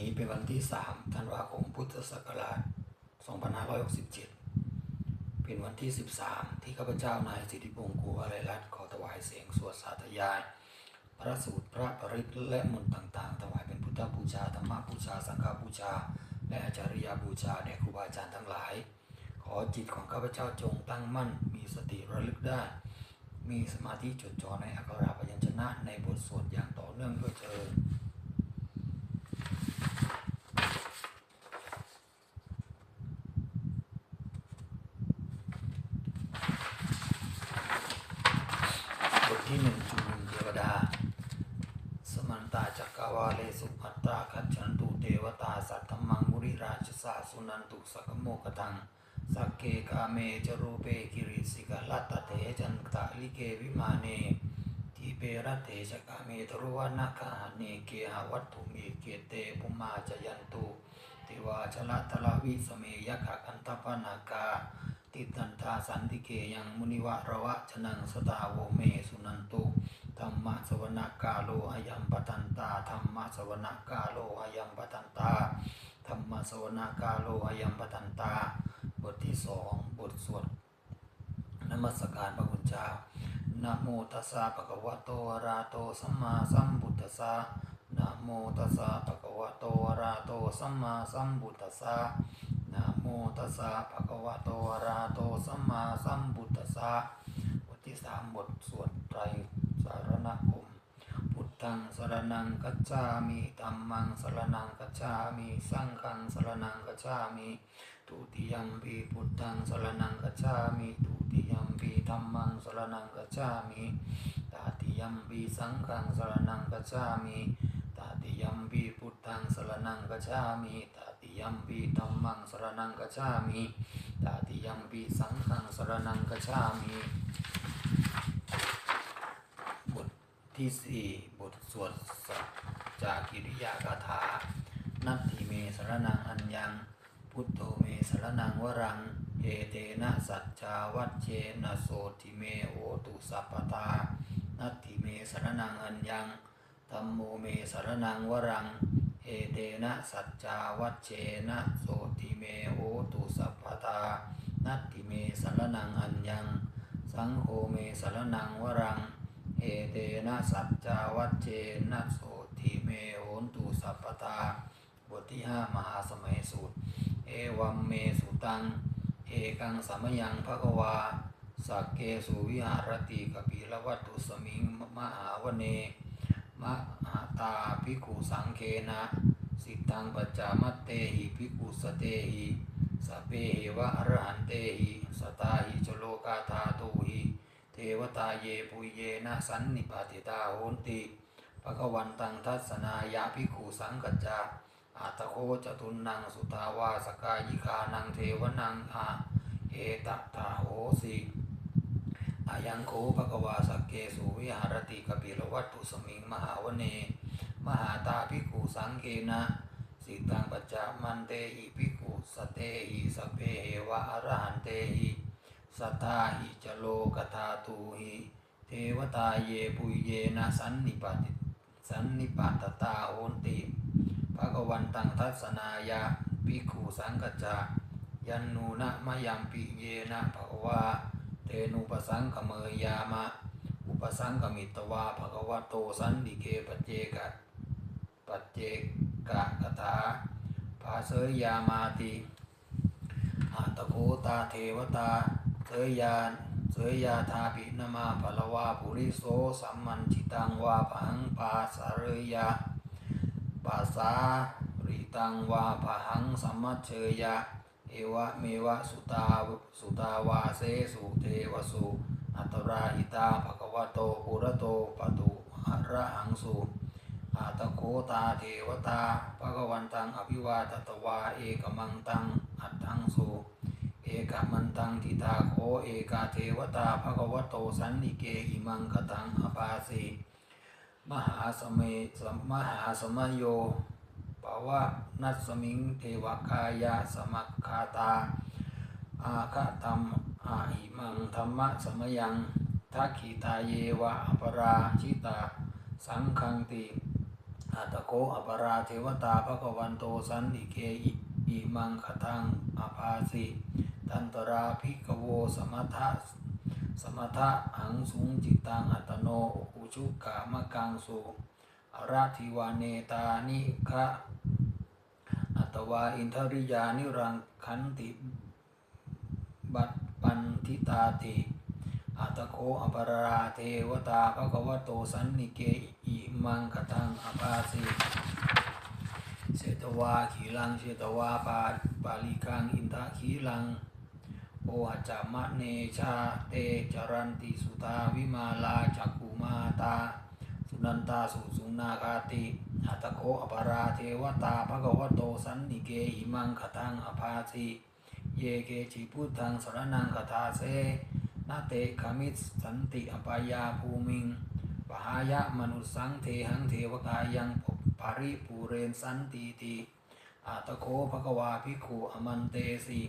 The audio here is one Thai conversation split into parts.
นี้เป็นวันที่ 3 ธันวาคม พุทธศักราช 2567 เป็นวันที่ 13 ที่ข้าพเจ้านายสิทธิพงศ์กูวลัยรัตน์ขอถวายเสียงสวดสาธยาย พระสูตรพระปริตและมนต์ต่างๆ ถวายเป็นพุทธบูชาธรรมบูชา สังฆบูชา และอาจาริยบูชาแด่ครูบาอาจารย์ทั้งหลาย ขอจิตของข้าพเจ้าจงตั้งมั่น มีสติระลึกได้ มีสมาธิจดจ่อในอักขระพยัญชนะในบทสวดอย่างต่อเนื่องด้วยเถิดบทที่หนึ่งจุลเทวดา สมันตาจักกา วาเลสุภัตตาคัจฉันตุเทวตาสัตมังมุริราชสาสุนันตุสกโมกตังสักเกกาเมจรูเปกิริสิกลัตตเถจันตะลิเกวิมาเนทีเปรตเถชกาเมตรุวนาคาเนเกหวัตถุมีเกเตภุมาจยันตุเทวาชละทละวิสเมยขะกันตปนากาติตันทาสันติเกยังมุนิวะระวะชนังสตาโวเมสุนันตุ ธรรมะสวนากาโลอายัมปตันตาธรรมะสวนากาโลอายัมปตันตาธรรมะสวนากาโลอายัมปตันตา บทที่สองบทสวดนมัสการพระคุณเจ้านะโมตัสสะภะคะวะโตอะระโตสัมมาสัมพุทธัสสะนะโมตัสสะภะคะวะโตอะระโตสัมมาสัมพุทธัสสะนะโมตัสสะภะคะวะโตอะระโตสัมมาสัมพุทธัสสะบทที่สามบทสวดไตร รณคม พุทธังสรณังกัจจามิธัมมังสรณังกัจจามิ สังฆังสรณังกัจจามิทุติยมปีพุทธังสรณังกัจจามิทุติยมปีธัมมังสรณังกัจจามิตาติยมปีสังฆังสรณังกัจจามิตาติยมปีพุทธังสรณังกัจจามิตาติยมปีธัมมังสรณังกัจจามิตาติยมปีสังฆังสรณังกัจจามิ ที่สี่บทสวดจากิริยากถา นัตถิเมสรนังอัญญัง พุทโธเมสรนังวรัง เอเตนะสัจจาวัชเชนะโสติเมโอตุสัพพตา นัตถิเมสรนังอัญญังธัมโมเมสรนังวรัง เอเตนะสัจจาวัชเชนะโสติเมโอตุสัพพตา นัตถิเมสรนังอัญญัง สังโฆเมสรนังวรัง เอเตนะสัจจาวัชเชนะโสติเมโหนตุสัพพตาบทที่ห้ามหาสมัยสูตร เอวัมเมสุตัง เอกังสมยังภควาสักเกสุวิหารติกปิลวัตุสมิงมหาวเนมหาตาภิกขุสังเคนะสิทธังปัจจามัตเตหิภิกขุสเตหิสเปหิวะอรหันเตหิสตาหิจโลกาธา วตาเยปุยเยนะสันนิปาติตาโหนติภะควันตังทัศนายาภิกขุสังกัจจาอาตโคจตุนนังสุตาวาสกายิกานังเทวนังอาเอตตาโหสิอายังโคภควาสกเกสุวิหารติกปิลวัตถุสมิงมหาวเน มหาตาภิกขุสังเกนะสิตังปัจจามันเตหิภิกขุสเตหิสพเพเหวะอรหันเตหิ สัตาหิจโลกธาตูหิเทวตาเยปุยเยนะสันนิปาติสันนิปาตตาโหนติภะคะวันตังทัศนายาภิกขุสังกจายันนูนะมะยัมปิเยนะภะคะวาเตนุปสังขเมยามะ อุปสังขมิตวาภะคะวะโตสันติเกปเจกะปเจกะกถาภาเสยยามาติอาตโคตาเทวตา เสยานเสยยาทาปินมาภลวาปุริโสสัมมันจิตังวาพังปาสารยาปัสาริตังวาพหังสัมมัชเชยะ เอวะเมวะสุตาสุตาวาเสสุเทวสุอัตราหิตาภควโตปุระโตปตุอะระหังสุอาตโคตาเทวตาภควันตังอภิวาตตวาเอกมังตังอัตถังสุ เอกมันตังทิตาโคเอกาเทวตาภควโตสันนิเกอิมังคตังอปาสิมหาสเมสมมหาสมโยปวะนัสสมิงเทวกายะสมัคคาตา อาคธรรมอาหิมังธรรมะสมยังทักขิตาเยวะอปราชิตา สังคังติอัตโคอปราเทวตาภควันโตสันติเกอิมังคทังอภาสิ ตันตราภิกโวสมทะสมทะหังสุงจิตตังอัตโนอุชุกามกังสุอราธิวาเนตานิคะอัตวาอินทริยานิรังคันติบัตปันทิตาติอัตโคอปรราเทวตาภควโตสันนิเกอิมังคทังอภาสิเชตวาขีลังเชตวาปาปาลิกังอินทขีลัง โอหัจามะเนชาเตจรันติสุตาวิมาลาจักกุมาตา สุนันตาสุสุนาคาติอัตโคอปาราเทวตาภกวโตสันนิเกหิมังคทังอภาสิเยเกจิพุทธังสรนังคทาเสนาเตขมิสสันติอปายาภูมิงปหายะมนุสังเทหังเทวกายังปาริปูเรนสันติติอัตโคภกวาภิกขุอมันเตสิ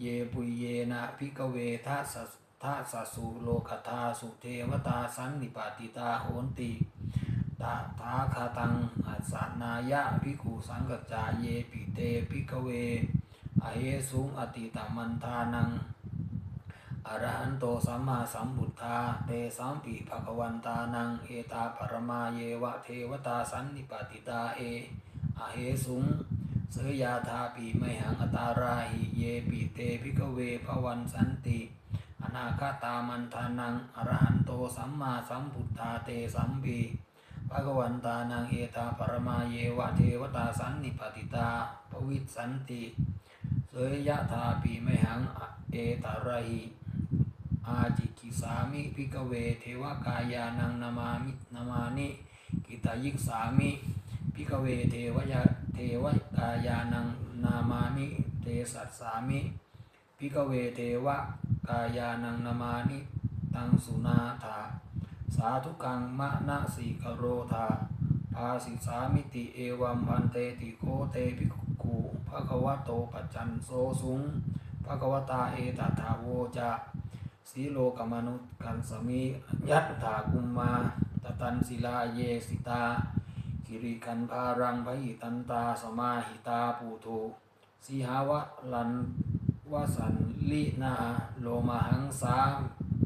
เยปุยเยนะภิกเวทัสทัสสุโลคทาสุเทวตาสันนิปาติตาโหนติตาทาคาตังอัสนายะภิกขุสังกจายเยปิเตภิกเวอเหสุงอติตมันทานังอรหันโตสัมมาสัมพุทธาเตสัมปิภควันตานังเอตาปรมาเยวะเทวตาสันนิปติตาเออเหสุง สยยาธาปีไมหังอตาราหิเยปิเตภิกเวภวันสันติ อนาคาตามันทานังอรหันโตสัมมาสัมพุทธาเตสัมปีภะคะวันตานังเอตาปรมาเยวะเทวตาสันนิปติตาปวิสสันติเสยยะธาปีไมหังเอตาระหิอาจิกิสามิพิกเวเทวกายานังนามามินามานิกิตายิกสามิ พิกเวเทวยะเทวกายานังนามามิเทสัสสามิพิกเวเทวกายานังนามานิตังสุนาถาสาธุกังมะนะสีกโรธาภาสิสามิติเอวัมพันเตติโคเตภิกขุภะคะวะโตปัจจันโซสุงภะคะวตาเอตถาโวจะสีโลกมนุษย์กันสมิยัตถากุมมาตตันศิลาเยสิตา คิริคันพารังพหิตันตาสมาหิตาปูโทสีหาวะลันวสันลินาโลมหังสา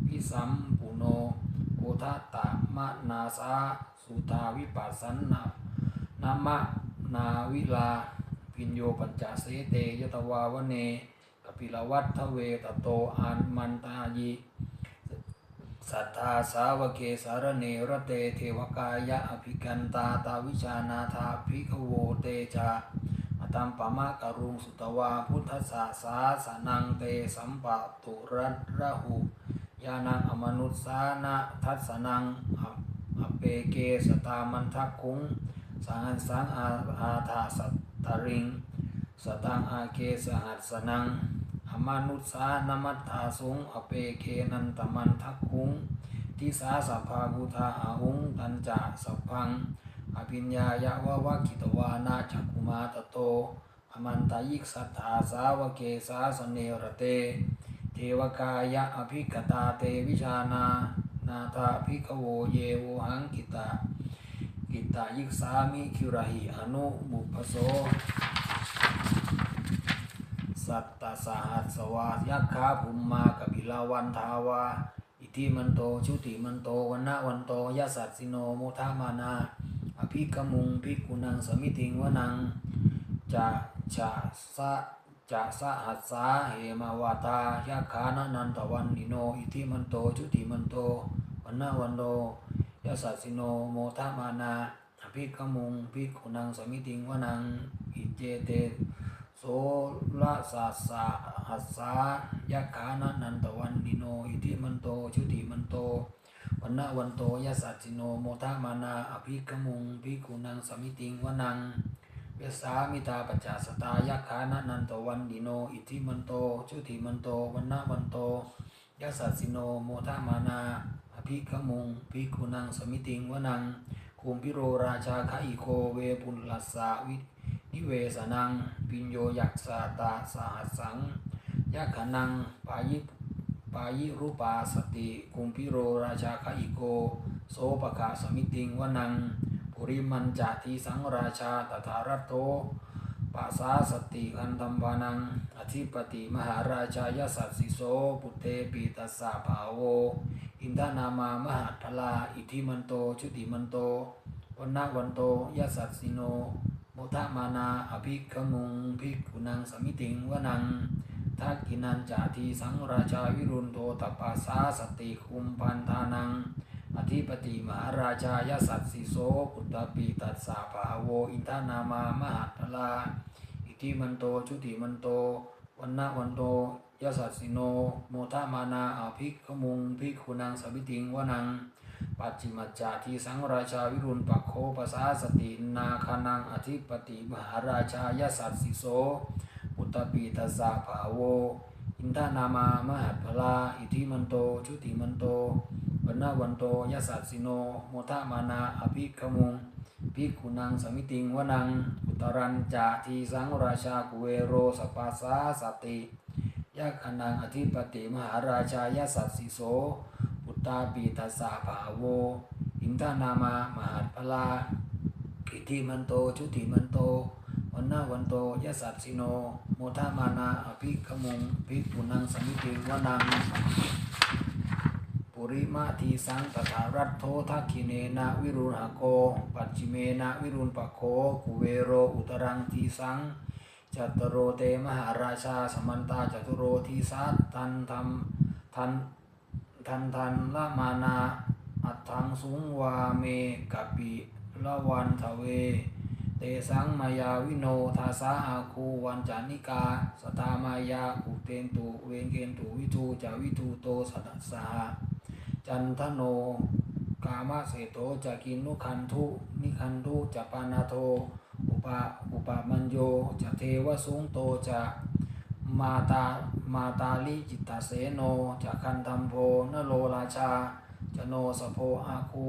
พิสัมปุโนโอทัตตมะนาสาสุทาวิปัสสันนานะมะนาวิลาพินโยปัญจเสเตยตวาวเนกปิลวัตทเวตโตอันมันตายิ สัทธาสาวเกสารเนรเตเทวกายะอภิกันตาตาวิชานาธาภิกโวเตจาอตัมปะมะกรุงสุตวาพุทธสาสาสนังเตสัมปะตุรัตระหุยานังอมนุษสานะทัสสนังอเปเกสตามันทักคุงสังสังอาอาธาสัตตริง สตังอาเกสหัสสนัง มนุษสานมัตถาสงอเปเกนันตมันทักคุงทิสาสัพพาบุทาอาหุงตันจาสัพพัง อภิญญายะวะวะกิตวานาจักุมาตโต อมันตายิกสัทธาสาวเกสาสเนรเต เทวกายะอภิกตาเตวิชานานาธาภิกขโวเยวหังกิตากิตายิกสามิคิรหิอนุมุปโส สัตตสหัสสวายักขาภุมมากบิลาวันทาวา อิทิมันโตชุติมันโตวันนะวันโตยสัสสิโนโมทามานา อภิกมุงภิกุนังสมิติงวนังจะชะสะจะสะหัสสาเหมาวาตายาคานะนันตวันนิโน อิทิมันโตชุติมันโตวันนะวันโตยะสัสสิโนโมทามานาอภิกมุงภิกุนังสมิติงวนังอิเจเต โสลสัสะหัสสายาคานะนันตวันนิโนอิทิมันโตชุติมันโตวันนะวันโตยะสัจิโนโมทามานาอภิกมุงภิกุนังสมิติงวนังเวสามิตาปัจจสตายาคานะนันตวันดิโนอิทิมันโตชุติมันโตวันนะวันโตยสสัสสิโนโมทามานาอภิกมุงภิกุนังสมิติงวนังคุมพิโรราชาคอิโคเวปุลลัสสาวิ นิเวสนัง ปิญโยยักษาตาสหัสสังยักขนังปายิปายิรูปาสติคุมพิโรราชาคอิโก โสปะกะสมิติงวนังปุริมันจาทีสังราชาตถารัตโตปัสสาสติคันธรรมานัง อธิปติมหาราชายสัสสิโสปุเตปีตัสสะภาโว อินทนามามหาพลา อิทิมันโต ชุติมันโตวันนาวันโตยสัสสิโน มทะมานาอภิกมุงภิกขุนังสมิติงวนังทักกินันจาทีสังราชาวิรุณโทตปัสสาสติคุมพันธานัง อธิปติมหาราชายสัตสิโสปุตปีตัสสะภาโวอินทานามามหาพลาอิทธิมันโตชุติมันโตวันนาวันโตยสัสสิโนโมทะมานาอภิกขมุงภิกขุนังสมิติงวนัง ปัจจิมัจจาทีสังราชาวิรุณปักโคปสาสตินาคานังอธิปติมหาราชายสัตสิโสปุตตปีตัสสะภาโว อินทานามามหัตพลา อิทธิมันโต ชุติมันโตวันนาวันโตยสัสสิโน โมทะมานาอภิกขมุงภิกขุนังสมิติงวนัง อุตรันจาทีสังราชากุเวโรสปัสสาสติยะขนังอธิปติมหาราชายสัสสิโส ตาปีตัสสะภาโวอินทานามามหัตพลาอิทธิมันโตชุติมันโตวันนาวันโตยสัสสิโน โมทามานาอภิขมุงภิกขุนังสมิติวนัง ปุริมาทีสังตถารัตโททักขิเนนะวิรุณหโก ปัจจิเมนะวิรุณปะโคกุเวโรอุตรังทีสังจัตตโรเตมหาราชาสมันตาจัตุโรทีสัตทันธรรมทัน ทันทันละมานา อัตถังสุงวาเมกัปปิละวันทเว เตสังมายาวิโนทาสาอาคูวันจานิกา สตามายาอุเตนตุเวนเกนตุวิทูจาวิทูโตสัตสหจันทโน กามาเสโตจะกินุคันทุนิคันทุจะปานาโท อุปาอุปามัญโยจะเทวสุงโตจะ มาตามาตาลิจิตตเสโนจะคันธัมโพนโลราชา จโนสโพอาคู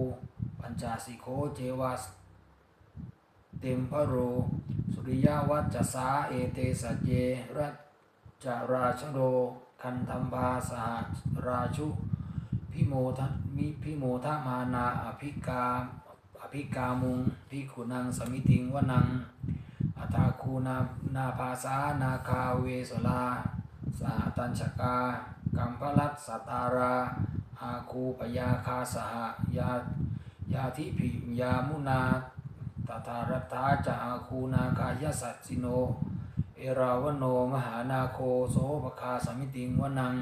ปัญจสิโคเจวัสเต็มพระโรสุริยวัจจะสาเอเตสัจเยรัจาราชโรคันธัมภาสหราชุพิโมทมิพิโมทมานาอภิกาอภิกามุงพิขุนังสมิติงวนัง อัตาคูนานาภาสานาคาเวสลาสหตัญชกากัมพลัตสตาราอาคูปยาคาสหยายาทิภิยามุนาตถารัตาจะอาคูนากายสัตสิโน เอราวโนมหานาโคโสภคาสมิติงวนัง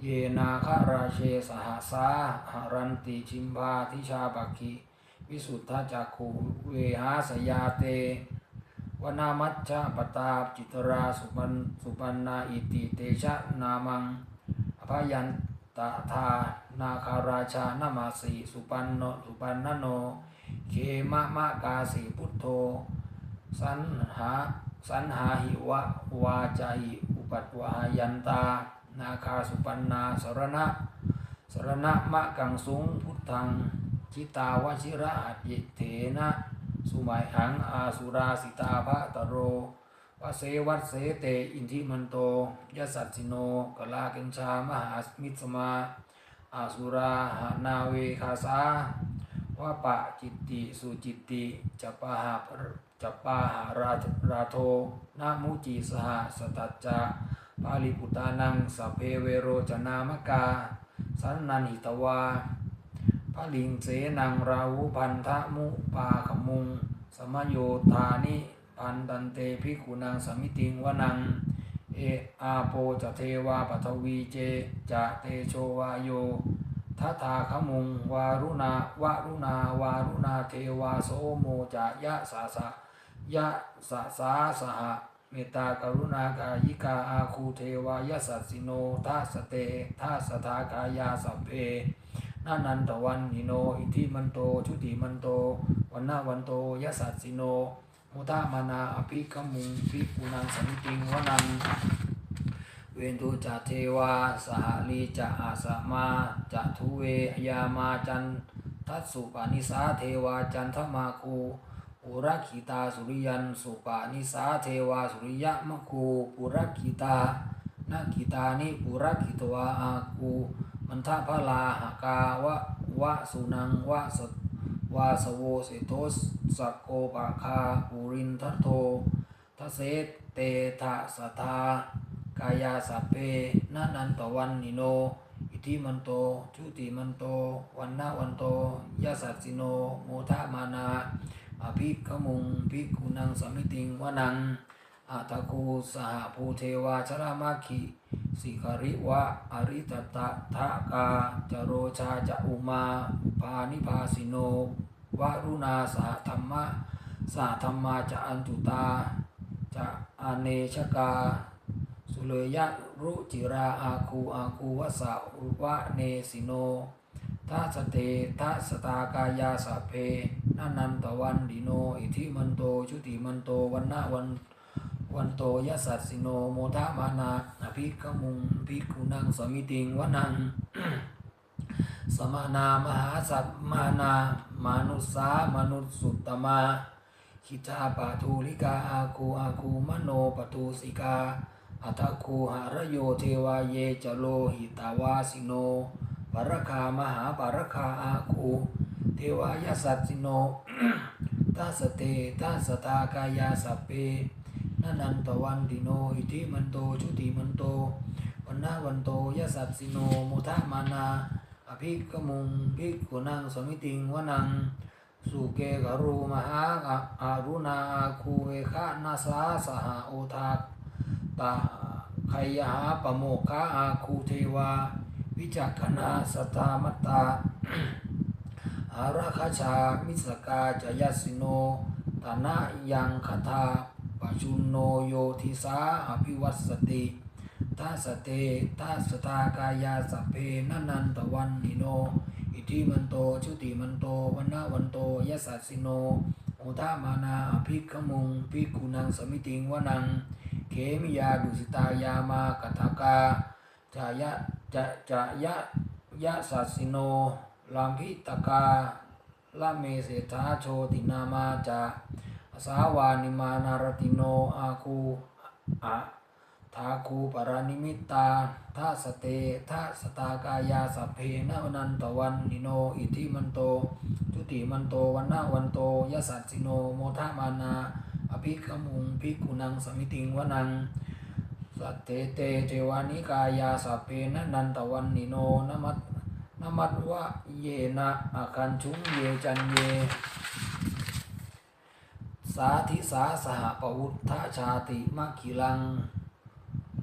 เยนาคาราเชสหสาหารันติชิมพาทิชาปักขิวิสุทธาจักขุเวหาสยาเต วนามัชชะปตาจิตราสุปันสุปันนาอิติเตชะนามังอภยันตถานาคาราชานามาสีสุปันโนสุปันนโน เคมะมะกาสีพุทโธ สันหาสันหาหิวะวาจาหิอุปัตวายันตา นาคาสุปันนาสรณะสรณะมะกังสุงพุทธังจิตาวชิระหัตยิเถนะ สุมัยหังอาสุราสิตาภะตโรวเสวัตเสเตอินทิมันโตยสัตสิโนกลากิญชามหามิตสมาอาสุราหานาเวคาสาว่าปะจิตติสุจิตติจะปะหาจะปะหาราราโทนามุจีสหสตัจจะปาลิปุตานังสเพเวโรจนามกาสันนันหิตวา ลิงเสนังราวุพันธะมุปาขมุง สมโยธานิพันตันเตภิกุนังสมิติงวนัง เออาโปจะเทวาปทวีเจจะเตโชวาโยทัตาขมุงวารุณาวารุณาวารุณาเทวาโสโมจายะสาสะยะสะสาสหะเมตตากรุณากายิกาอาคูเทวายสัสสิโนทัสเตทัสทากายาสัพเพ นานันตวันหิโน อิทิมันโต ชุติมันโต วันนาวันโตยะสัสสิโน มุตามานาอภิกมุงภิกุนังสันติงวนัง เวนตุจเทวา สหลีจะอาสมาจะทุเวยามาจันทัสสุปานิสาเทวาจันทมาคูปุรคิตาสุริยันสุปานิสาเทวาสุริยมคูปุรคิตานาคิตานิปุรคิตวาอาคู มันทะพลาหกาวะวะสุนังวะสตวาสโวเสโตสกโกปะคาปุรินทัตโททเสตเตทะสทากายาสัพเพนะนันตวันนิโน อิทิมันโตชุติมันโต วันนาวันโตยะสัสสิโนโมทะมานาอภิกขมุงภิกขุนังสมิติงวนัง อาตะคูสหภูเทวาชรามาคิสิกริวะอริตตะทะกาจโรชาจะอุมาอุปานิพาสิโนวารุณาสหธรรมะสหธรรมาจะอันตุตาจะอเนชกา สุเลยะรุจิราอาคูอาคูวสะอุวะเนสิโนทัสเตทัสตากายาสัพเพนันนันตวันดิโน อิทิมันโตชุติมันโตวันนาวัน วันโตยสัสสิโนโมทะมานาอภิกมุงภิกขุนังสมิติงวนังสมานามหาสัตมานามานุสามนุสสุตตมาคิตาปะทูลิกาอาคูอาคูมโนปทูสิกาอัตคูหารโยเทวาเยจโลหิตาวาสิโนปรคามหาปรคาอาคูเทวายสัตสิโนทัสเตทัสตากายาสเพ นันันตวันติโนอิทิมันโตชุติมันโตวันนาวันโตยะสัตสิโนมุทะมานาอภิกมุงภิกขุนังสมิติงวนังสุเกกรูมหาอารุณาอาคูเวคะนาสาสหโอทาตาไขยาปโมกขาอาคูเทวา วิจักขณาสตามตาอาราคชามิสกาจยสิโนตานะยังคทา ปชุนโนโยทิสาอภิวัตสติทัสเตทัสตากายาสเพนันันตวันนิโน อิทิมันโตชุติมันโตวันนาวันโตยสัสสิโนโอทามานาอภิกขมุงภิกขุนังสมิติงวนัง เขมิยาดุสิตายามากทากาจายะจะจะยะยะสัสสิโนลามพิตกาลาเมเสธาโชตินามาจา สาวานิมานารติโนอาคูอะทาคูปรานิมิตาทัสเตทัสตากายาสัพเพนะนันตวันนิโน อิทิมันโตจุติมันโตวันนาวันโตยสัสสิโนโมทะมานา อภิกมุงภิกุนังสมิติงวนังสัตเตเตเทวานิกายาสัพเพนะนันตวันนิโนนมัตนมัตวะเยนะอาคันชุงเยจันเย สาธิสาสหปวุฒชาติมัคคิลัง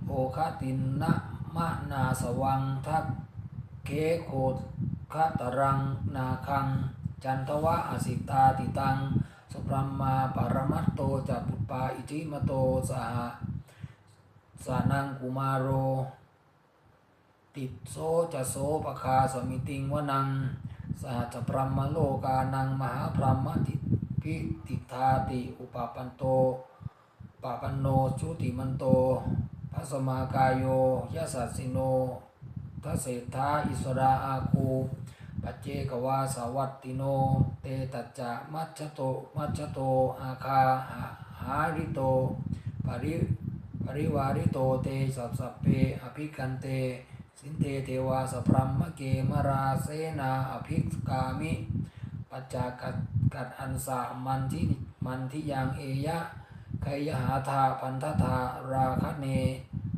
โอคตินนะมะนาสวังทักเกโคคตรังนาคัง จันทวะอสิตาติตัง สุปรัมมาปรมัตโตจัปุปปาอิจิมโตสหสานังกุมารโร ติดโซจะโสปคาสมิติงวนัง สหจพรหมโลกานังมหาพรหมติ พิติธาติอุปปันโตปะปันโนชุติมันโตพัสมากายโยยสัสสิโนทัเศธาอิสราอาคูปัจเจกวาสวัตติโน เตตัจจะมัจจโตมัจจโตอาคาหาริโตปริปริวาริโตเตสัพสเพอภิกันเต สินเตเทวาสพรัมมะเกมราเสนาอภิกามิปัจจากั กัดอันสามันทิมันทิยังเอยะไคยหาธาพันธธาราคะเน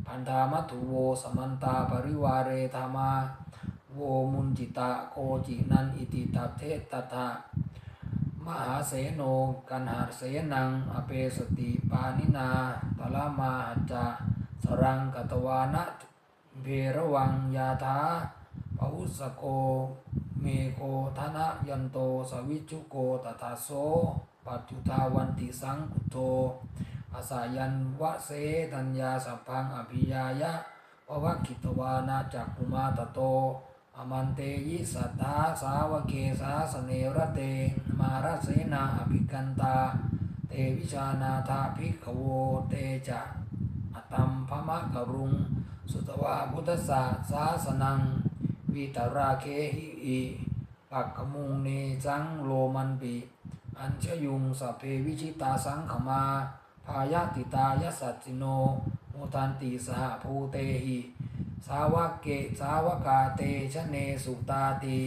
พันธามัตุโวสมันตาปริวาเรธามาโวมุนจิตาโกจินันอิติตัเทตถามหาเสโนกันหาเสนัง อเปสติปานินาตละมาหัจจะสรังกตวานะเพระวังยาธาปวุสโก เมโกธนะยันโตสวิจุโกตถาโสปัจจุทาวันติสังคุโตอาสายันวะเสตัญญาสัพพังอภิยายะววัคคิตวานาจักคุมาตโต อมันเตยิสัทธาสาวเกสาสเนระเต มารเสนาอภิกันตา เตวิชานาธาภิกขโวเตจะอตัมภมะกรุง สุตวาพุทธสาสาสนัง วิตาราเคหิอิปักขมุงเนจังโลมันปิ อัญชยุงสเพวิชิตาสังขมา พายาติตายสัจจิโนโมทันติสหภูเตหิ สาวกเกสาวกาเตชะเนสุตาติ